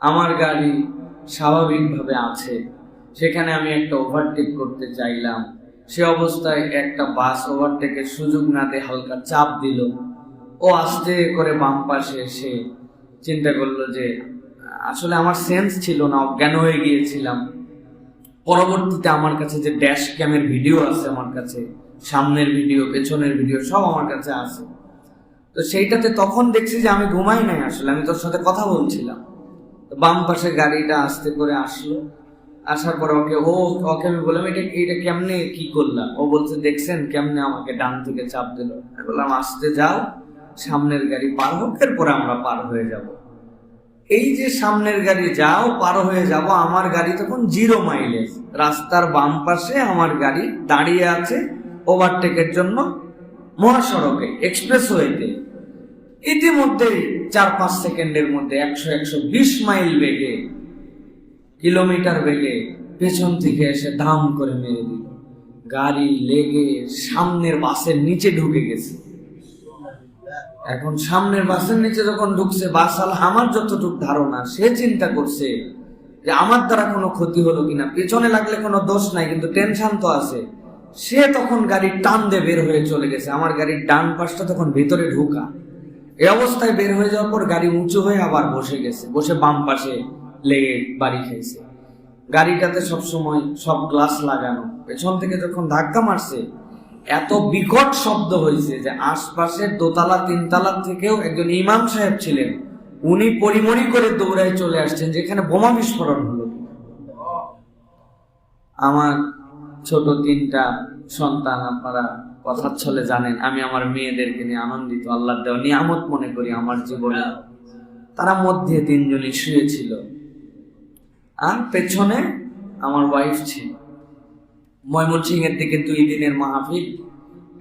আমার গাড়ি স্বাভাবিকভাবে আছে। সেখানে আমি একটা ওভারটেক করতে চাইলাম। সে অবস্থায় একটা বাস ওভারটেকের সুযোগ না দিয়ে হালকা চাপ দিল। ও আস্তে করে বাম পাশে এসে চিন্তা করল যে, আসলে আমার সেন্স ছিল না, অজ্ঞান হয়ে গিয়েছিলাম। পরবর্তীতে আমার কাছে যে ড্যাশ ক্যামের ভিডিও আছে আমার কাছে, সামনের ভিডিও পেছনের ভিডিও সব আমার কাছে আছে। তো সেইটাতে তখন দেখছি যে আমি ঘুমাই নাই আসলে, আমি তোর সাথে কথা বলছিলাম। বাম পাশে গাড়িটা আস্তে করে আসলো। আসার পর ওকে, ও, ওকে আমি বললাম, এটা এটা কেমনে কি করলাম ও বলছে, দেখছেন কেমনে আমাকে ডান থেকে চাপ দিল। আমি বললাম, আসতে যাও, সামনের গাড়ি পার হোক, এরপরে আমরা পার হয়ে যাব। এই যে সামনের গাড়ি, যাও, পার হয়ে যাব। আমার গাড়ি তখন জিরো মাইলেজ। রাস্তার বাম পাশে আমার গাড়ি দাঁড়িয়ে আছে ওভারটেকের জন্য মহাসড়কে এক্সপ্রেস ওয়েতে ইতিমধ্যেই চার পাঁচ সেকেন্ডের মধ্যে একশো একশো বিশ মাইল বেগে, কিলোমিটার বেগে পেছন থেকে এসে দাম করে মেরে দিল। গাড়ি লেগে সামনের বাসের নিচে ঢুকে গেছে। এখন সামনের বাসের নিচে যখন ঢুকছে, বাস আল আমার যতটুকু ধারণা, সে চিন্তা করছে যে আমার দ্বারা কোনো ক্ষতি হলো কিনা। পেছনে লাগলে কোনো দোষ নাই, কিন্তু টেনশন তো আছে। সে তখন গাড়ির টান দিয়ে বের হয়ে চলে গেছে। আমার গাড়ির ডান পাশটা তখন ভেতরে ঢুকা। এই অবস্থায় বের হয়ে যাওয়ার পর গাড়ি উঁচু হয়ে আবার বসে গেছে, বসে বাম পাশে লেগে বাড়ি খেয়েছে। গাড়িটাতে সব সময় সব গ্লাস লাগানো। পেছন থেকে যখন ধাক্কা মারছে, এত বিকট শব্দ হয়েছে যে আশপাশের দোতলা, তিনতলা থেকেও একজন ইমাম সাহেব ছিলেন। উনি পরিমরি করে দৌড়ায় চলে আসছেন, যেখানে বোমা বিস্ফোরণ হলো। আমার ছোট তিনটা সন্তান আপনারা কথার ছলে জানেন, আমি আমার মেয়েদেরকে নিয়ে আনন্দিত আল্লাহ দেওয়া নিয়ামত মনে করি আমার জীবনে। তারা মধ্যে তিনজনই শুয়েছিল। আর পেছনে আমার ওয়াইফ ছিল। ময়মনসিং এর দিকে দুই দিনের মাহফিল।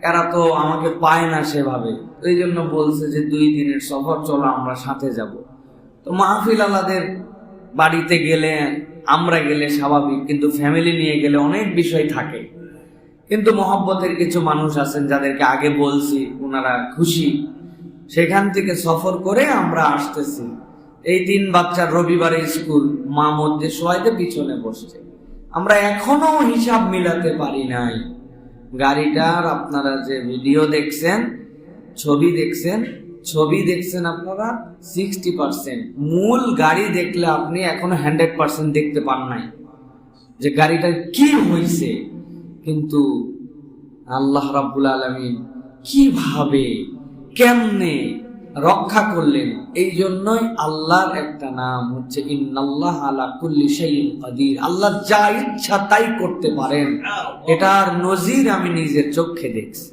এরা তো আমাকে পায় না সেভাবে। ওই জন্য বলছে যে দুই দিনের সফর, চলো আমরা সাথে যাব। তো মাহফিল আলাদের বাড়িতে গেলে, আমরা গেলে স্বাভাবিক, কিন্তু ফ্যামিলি নিয়ে গেলে অনেক বিষয় থাকে। কিন্তু মহব্বতের কিছু মানুষ আছেন যাদেরকে আগে বলছি ওনারা খুশি। সেখান থেকে সফর করে আমরা আসতেছি। এই তিন বাচ্চার রবিবারে স্কুল, মা মধ্যে শোয়াইতে পিছনে বসছে। আমরা এখনও হিসাব মিলাতে পারি নাই। গাড়িটার আপনারা যে ভিডিও দেখছেন, ছবি দেখছেন ছবি দেখছেন আপনারা সিক্সটি পার্সেন্ট মূল গাড়ি দেখলে আপনি এখনও হান্ড্রেড পার্সেন্ট দেখতে পান নাই। যে গাড়িটার কি হয়েছে কিন্তু আল্লাহ রাব্বুল আলমিন কীভাবে, কেমনে রক্ষা করলেন এই জন্যই আল্লাহর একটা নাম হচ্ছে, ইন্নাল্লাহ আলা কুল্লি শাইইন কাদির। আল্লাহ যা ইচ্ছা তাই করতে পারেন। এটার নজির আমি নিজের চোখে দেখছি।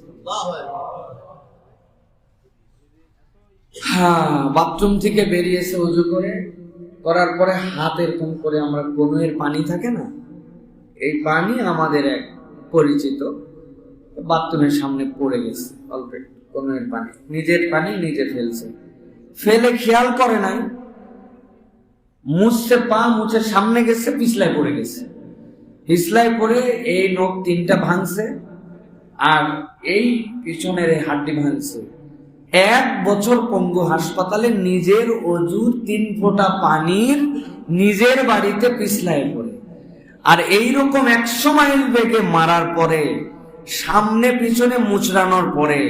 হ্যাঁ বাথরুম থেকে বেরিয়েছে উজু করে, করার পরে হাত এরকম করে আমরা কনুয়ের পানি থাকে না? এই পানি আমাদের এক পরিচিত, বাথরুমের সামনে পড়ে গেছে অল্প একটু কনুয়ের পানি। নিজের পানি নিজে ফেলছে। ফেলে খেয়াল করে নাই। মুছছে পা মুছে সামনে গেছে, পিছলায় পড়ে গেছে। পিছলায় পড়ে এই নখ তিনটা ভাঙছে আর এই পিছনের এই হাড্ডি ভাঙছে। এক বছর পঙ্গু হাসপাতালে নিজের অজুর তিন ফোঁটা পানির নিজের বাড়িতে পিছলায় পড়ে। আর এই রকম একশো মাইল বেগে মারার পরে, সামনে পিছনে মুচড়ানোর পরে,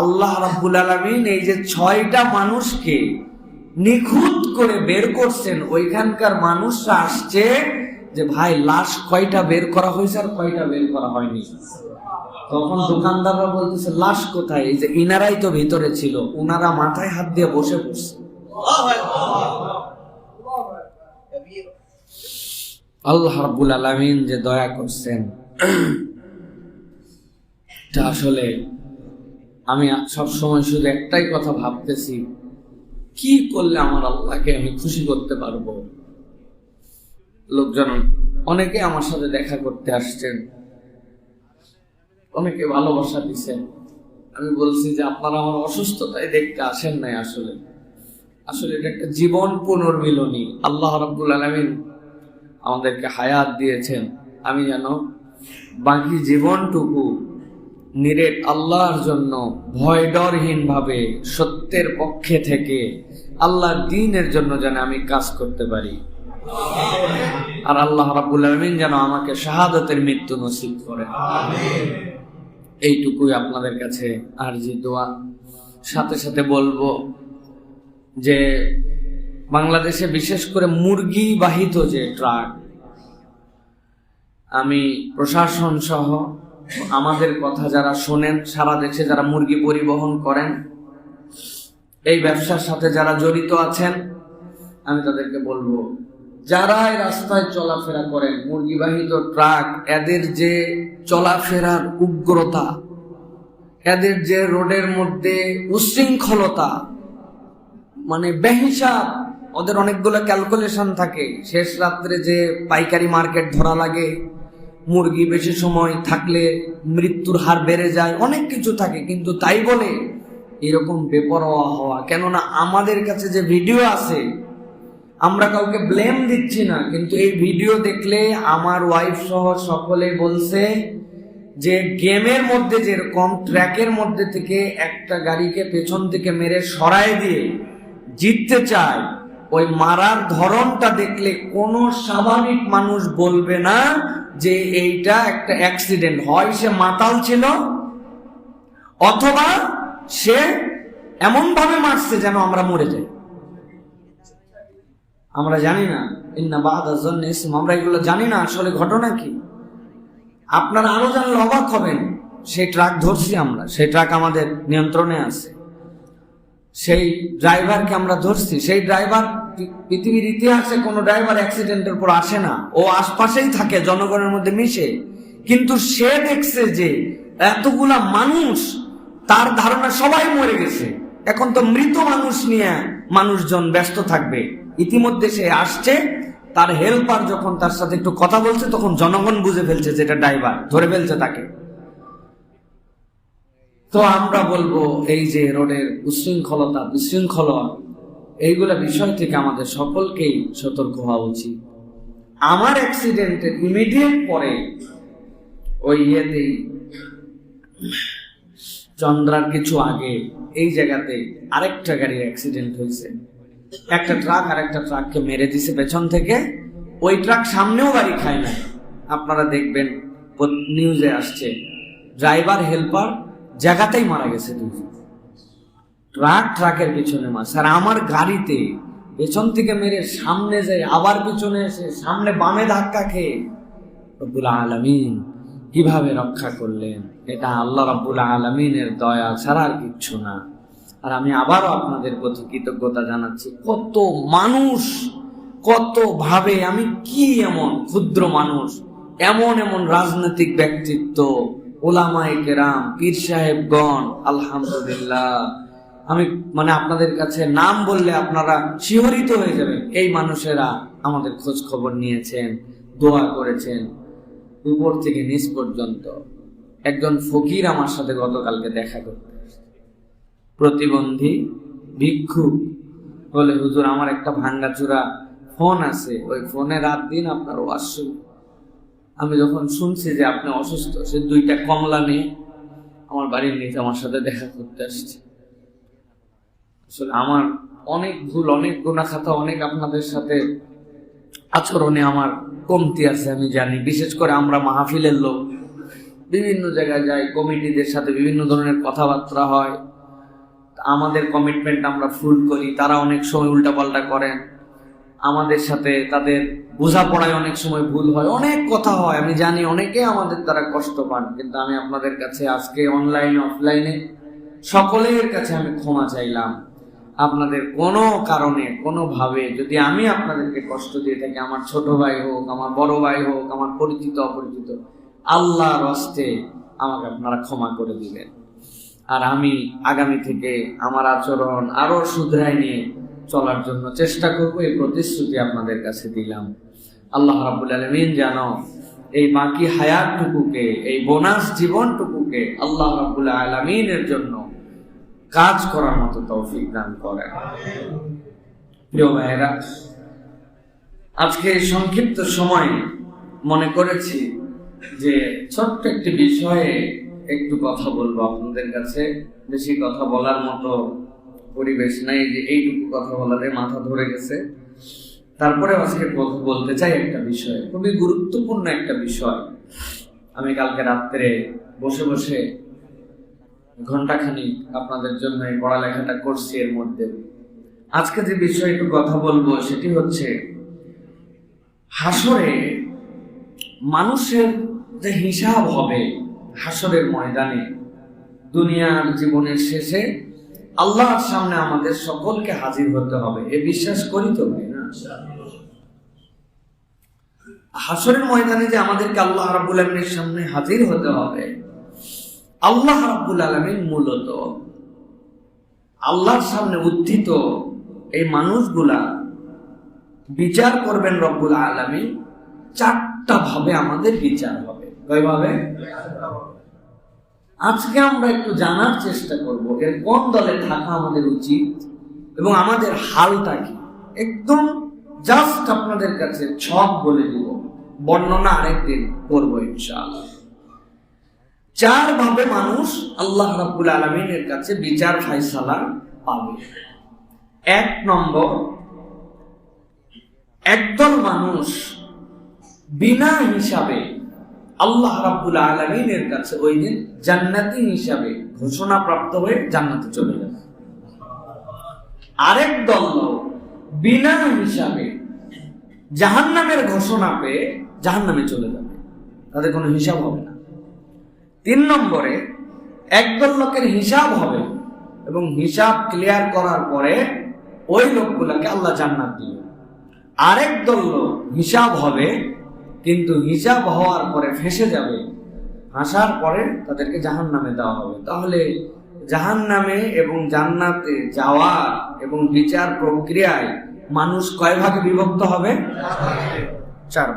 আল্লাহ রাব্বুল আলমিন এই যে ছয়টা মানুষকে নিখুঁত করে বের করছেন, ওইখানকার মানুষরা আসছে যে, ভাই, লাশ কয়টা বের করা হয়েছে আর কয়টা বের করা হয়নি? তখন দোকানদাররা বলতেছে, লাশ কোথায়? এই যে, ইনারাই তো ভিতরে ছিল, উনারা মাথায় হাত দিয়ে বসে পড়ছে। আল্লাহ রাব্বুল আলামিন যে দয়া করছেন, এটা আসলে আমি সব সময় শুধু একটাই কথা ভাবতেছি, কি করলে আমার আল্লাহকে আমি খুশি করতে পারব? লোকজন, অনেকে আমার সাথে দেখা করতে আসছেন, অনেকে ভালোবাসা দিচ্ছেন আমি বলছি যে, আপনারা আমার অসুস্থতায় দেখতে আসেন নাই আসলে। আসলে এটা একটা জীবন পুনর্মিলনী। আল্লাহ রাব্বুল আলমিন আমাদেরকে হায়াত দিয়েছেন। আমি যেন বাকি জীবনটুকু নিরেট আল্লাহর জন্য ভয় ডরহীন ভাবে সত্যের পক্ষে থেকে আল্লাহর দিনের জন্য যেন আমি কাজ করতে পারি। আর আল্লাহ রাব্বুল আলামিন যেন আমাকে শাহাদতের মৃত্যু নসিব করে। এইটুকুই আপনাদের কাছে আরজি দোয়া। সাথে সাথে বলব যে বাংলাদেশে বিশেষ করে মুরগি বাহিত যে ট্রাক, আমি প্রশাসন সহ আমাদের কথা যারা শোনেন, সারা দেশে যারা মুরগি পরিবহন করেন, এই ব্যবসার সাথে যারা জড়িত আছেন, আমি তাদেরকে বলব, যারা এই রাস্তায় চলাফেরা করেন, মুরগিবাহিত ট্রাক, এদের যে চলাফেরার উগ্রতা, এদের যে রোডের মধ্যে উশৃঙ্খলতা মানে বেহিসাব ওদের অনেকগুলো ক্যালকুলেশন থাকে। শেষ রাত্রে যে পাইকারি মার্কেট ধরা লাগে, মুরগি বেশি সময় থাকলে মৃত্যুর হার বেড়ে যায়, অনেক কিছু থাকে। কিন্তু তাই বলে এরকম বেপরোয়া হওয়া, কেননা আমাদের কাছে যে ভিডিও আছে, আমরা কাউকে ব্লেম দিচ্ছি না, কিন্তু এই ভিডিও দেখলে আমার ওয়াইফ সহ সকলে বলছে যে গেমের মধ্যে যেরকম, ট্র্যাকের মধ্যে থেকে একটা গাড়িকে পেছন থেকে মেরে সরায় দিয়ে জিততে চায় ওই মারার ধরনটা দেখলে কোনো স্বাভাবিক মানুষ বলবে না যে এইটা একটা অ্যাক্সিডেন্ট হয় সে মাতাল ছিল, অথবা সে এমন ভাবে মারছে যেন আমরা মরে যাই। আমরা জানি না। ইন্না আমরা এগুলো জানি না। আসলে ঘটনা কি? আপনারা আরও জানলে অবাক হবেন সেই ট্রাক ধরছি আমরা। সেই ট্রাক আমাদের নিয়ন্ত্রণে আছে। সেই ড্রাইভারকে আমরা ধরছি, সেই ড্রাইভার পৃথিবীর ইতিহাসে কোনো ড্রাইভার অ্যাক্সিডেন্টের পর আসে না। ও আশপাশেই থাকে, জনগণের মধ্যে মিশে। কিন্তু সে দেখছে যে এতগুলা মানুষ, তার ধারণা সবাই মরে গেছে। এখন তো মৃত মানুষ নিয়ে মানুষজন ব্যস্ত থাকবে। ইতিমধ্যে সে আসছে, তার হেল্পার যখন তার সাথে একটু কথা বলছে, তখন জনগণ বুঝে ফেলছে যে এটা ড্রাইভার ধরে ফেলছে তাকে। তো আমরা বলব এই যে রোডের উশৃঙ্খলতা বিশৃঙ্খলা এইগুলা বিষয় থেকে আমাদের সকলকেই সতর্ক হওয়া উচিত। আমার অ্যাক্সিডেন্টের ইমিডিয়েট পরে ওই ইয়েতেই, চন্দ্রার কিছু আগে এই জায়গাতে আরেকটা গাড়ির অ্যাক্সিডেন্ট হয়েছে। একটা ট্রাক আর একটা ট্রাককে মেরে দিছে পেছন থেকে। ওই ট্রাক সামনেও গাড়ি খায় না আপনারা দেখবেন নিউজে আসছে ড্রাইভার হেল্পার জায়গাতেই মারা গেছে দুজন ট্রাক, ট্রাকের পিছনে মাছ। আর আমার গাড়িতে পেছন থেকে মেরে সামনে যায় আবার পিছনে এসে সামনে বামে ধাক্কা খেয়ে রব্বুল আলমিন কীভাবে রক্ষা করলেন? এটা আল্লাহ রব্বুল আলমিনের দয়া ছাড়া আর কিচ্ছু না। আর আমি আবারও আপনাদের প্রতি কৃতজ্ঞতা জানাচ্ছি, কত মানুষ, কত ভাবে আমি কি এমন ক্ষুদ্র মানুষ, এমন এমন রাজনৈতিক ব্যক্তিত্ব ওলামাই কেরাম, পীর সাহেবগণ, আলহামদুলিল্লাহ। আমি মানে আপনাদের কাছে নাম বললে আপনারা শিহরিত হয়ে যাবেন। এই মানুষেরা আমাদের খোঁজ খবর নিয়েছেন, দোয়া করেছেন, উপর থেকে নিচ পর্যন্ত। একজন ফকির আমার সাথে গতকালকে দেখা করতে প্রতিবন্ধী ভিক্ষু বলে, হুজুর, আমার একটা ভাঙ্গাচুরা ফোন আছে। ওই ফোনে রাত দিন আপনার ওয়াজ আমি যখন শুনছি যে আপনি অসুস্থ, সে দুইটা কমলা নিয়ে আমার বাড়ির নিচে আমার সাথে দেখা করতে আসছে। আসলে আমার অনেক ভুল, অনেক গুণা খাতা অনেক আপনাদের সাথে আচরণে আমার কমতি আছে, আমি জানি। বিশেষ করে আমরা মাহফিলের লোক, বিভিন্ন জায়গায় যাই, কমিটিদের সাথে বিভিন্ন ধরনের কথাবার্তা হয়। আমাদের কমিটমেন্ট আমরা ফুল করি, তারা অনেক সময় উল্টাপাল্টা করেন। আমাদের সাথে তাদের বোঝাপড়ায় অনেক সময় ভুল হয়, অনেক কথা হয়, আমি জানি অনেকে আমাদের দ্বারা কষ্ট পান, কিন্তু আমি আপনাদের কাছে আজকে অনলাইনে অফলাইনে সকলের কাছে আমি ক্ষমা চাইলাম। আপনাদের কোনো কারণে, কোনোভাবে যদি আমি আপনাদেরকে কষ্ট দিয়ে থাকি, আমার ছোট ভাই হোক, আমার বড় ভাই হোক, আমার পরিচিত, অপরিচিত, আল্লাহর হস্তে আমাকে আপনারা ক্ষমা করে দিবেন। আর আমি আগামী থেকে আমার আচরণ আরও শুধরাই নিয়ে চলার জন্য চেষ্টা করব, এই প্রতিশ্রুতি আপনাদের কাছে দিলাম। আল্লাহ রাবুল আলমিন যেন এই বাকি হায়াতটুকুকে, এই বোনাস জীবনটুকুকে আল্লাহ রাবুল আলমিনের জন্য কাজ করার মতো তৌফিক দান করেন। প্রিয় আজকে সংক্ষিপ্ত সময় মনে করেছি যে ছোট্ট একটি বিষয়ে একটু কথা বলব আপনাদের কাছে, বেশি কথা বলার মতো পরিবেশ নাই যে এইটুকু কথা বলাতে মাথা ধরে গেছে। তারপরে আজকে কথা বলতে চাই একটা বিষয়, খুবই গুরুত্বপূর্ণ একটা বিষয়। আমি কালকে রাত্রে বসে বসে ঘন্টাখানি আপনাদের জন্য এই পড়ালেখাটা করছি এর মধ্যে। আজকে যে বিষয়ে একটু কথা বলব সেটি হচ্ছে, হাসরে মানুষের যে হিসাব হবে হাসরের ময়দানে, দুনিয়ার জীবনের শেষে আল্লাহর সামনে আমাদের সকলকে হাজির হতে হবে। এ বিশ্বাস করি তো ভাই, না? হাসরের ময়দানে যে আমাদেরকে আল্লাহ রাব্বুল আলমীর সামনে হাজির হতে হবে, আল্লাহ রাব্বুল আলমিন মূলত আল্লাহর সামনে উত্থিত এই মানুষগুলা বিচার করবেন রব্বুল আলমী চারটা ভাবে আমাদের বিচার হবে। কয়ভাবে? আজকে আমরা একটু জানার চেষ্টা করব, এর কোন দলে থাকা আমাদের উচিত এবং আমাদের হালটা কি? একদম জাস্ট আপনাদের কাছে ছক বলে দিব, বর্ণনা আরেকদিন করব ইনশাআল্লাহ। চার ভাবে মানুষ আল্লাহ রাব্বুল আলমিনের কাছে বিচার ফাইসালা পাবে। এক নম্বর, একদল মানুষ বিনা হিসাবে আল্লাহ রাব্বুল আলমিনের কাছে ওই দিন জান্নাতি হিসাবে ঘোষণা প্রাপ্ত হয়ে জান্নাতে চলে যাবে। আরেক দল বিনা হিসাবে জাহান্নামের ঘোষণা পেয়ে জাহান্নামে চলে যাবে। তাদের কোনো হিসাব হবে না। তিন নম্বরে একদল লোকের হিসাব হবে এবং হিসাব ক্লিয়ার করার পরে ওই লোকগুলোকে আল্লাহ জান্নাত দিবে। আরেক দল লোক হিসাব হবে কিন্তু হিসাব হওয়ার পরে ফেসে যাবে হাসার পরে তাদেরকে জাহান নামে দেওয়া হবে। তাহলে জাহান নামে এবং জান্নাতে যাওয়া এবং বিচার প্রক্রিয়ায় মানুষ কয় ভাগে বিভক্ত হবে? চার